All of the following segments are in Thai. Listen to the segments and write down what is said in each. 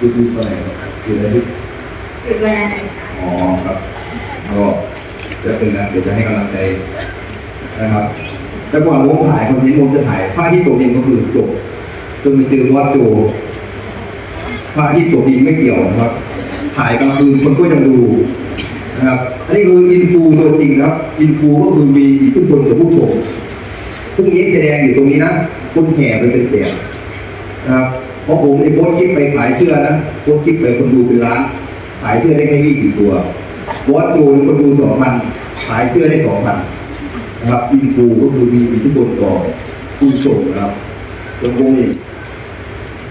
ยูทูบอะไรครับอยู่ในที่หยุดเวลาไหนคะอ๋อครับก็จะเป็นนะเดี๋ยวจะให้กำลังใจนะครับ แต่ก่อนผมถ่ายคอนเทนต์ผมจะถ่ายภาพที่ตกเองก็คือจบจนไปเจอว่าโจภาพที่ตกเองไม่เกี่ยวนะครับ ถ่ายกลางคืนคนก็ยังดูนะครับอันนี้คืออินฟูตัวจริงครับ อินฟูก็คือมีอิทธิพลกับผู้ชมพรุ่งนี้แสดงอยู่ตรงนี้นะคนแห่ไปเป็นเสียงนะครับ เพราะผมในโพสต์คลิปไปขายเสื้อนะโพสต์คลิปไปคนดูเป็นล้านขายเสื้อได้แค่ยี่สิบตัวบอสโจคนดูสองพันขายเสื้อได้สองพันนะครับอินฟูก็คือมีอิทธิพลต่อผู้ชมนะครับตรงนี้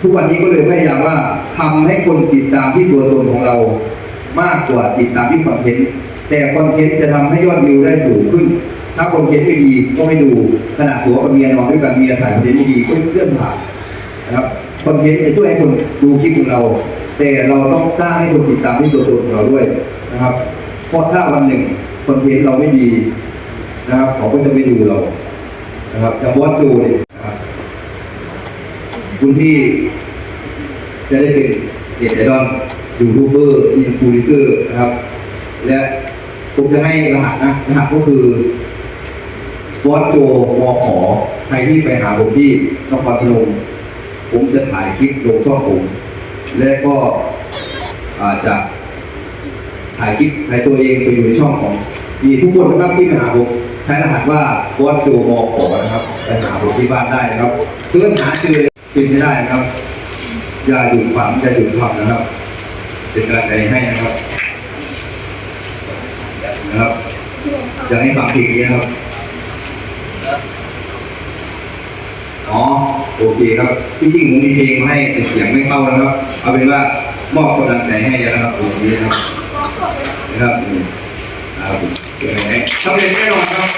ทุกวันนี้ก็เลยพยายามว่าทำให้คนติดตามที่ตัวตนของเรา มากกว่าติดตามที่คอนเทนต์แต่คอนเทนต์จะทำให้ยอดวิวได้สูงขึ้น ถ้าคอนเทนต์ไม่ดีก็ไม่ดูขนาดตัวกับเมียนอนด้วยกันเมียถ่ายคอนเทนต์ไม่ดีก็เลื่อนผ่านนะครับ คนเทนต์จะช่วยให้คนดูคลิปของเรา แต่เราต้องสร้างให้คนติดตามที่ตัวตนของเราด้วยนะครับ เพราะถ้าวันหนึ่งคนเทนต์เราไม่ดีนะครับเขาก็จะไม่ดูเรานะครับอย่างวอดดูเนี่ยนะครับคุณที่จะได้เป็นเด็ดไอดอลยูทูบเบอร์อินฟลูเอนเซอร์นะครับ และผมจะให้รหัสนะรหัสก็คือวอดโจวอขอใครที่ไปหาผมที่นครพนม ผมจะถ่ายคลิปลงช่องผม และก็อาจจะถ่ายคลิปถ่ายตัวเองไปอยู่ในช่องของ มีทุกคนนะครับที่ไปหาผมใช้รหัสว่าวอดโจวอขอนะครับไปหาผมที่บ้านได้นะครับเพื่อนหาเจอเป็นไม่ได้นะครับ อย่าหยุดฝันอย่าหยุดทำนะครับ เป็นกำลังใจให้นะครับนะครับ อยากให้ฟังเพลงนี้นะครับ อ๋อ โอเคครับที่จริงผมมีเพลงมาให้แต่เสียงไม่เข้านะครับ เอาเป็นว่ามอบกำลังใจให้นะครับตรงนี้นะครับนะครับครับผมเกิดอะไรทำเร็จแน่นอนครับ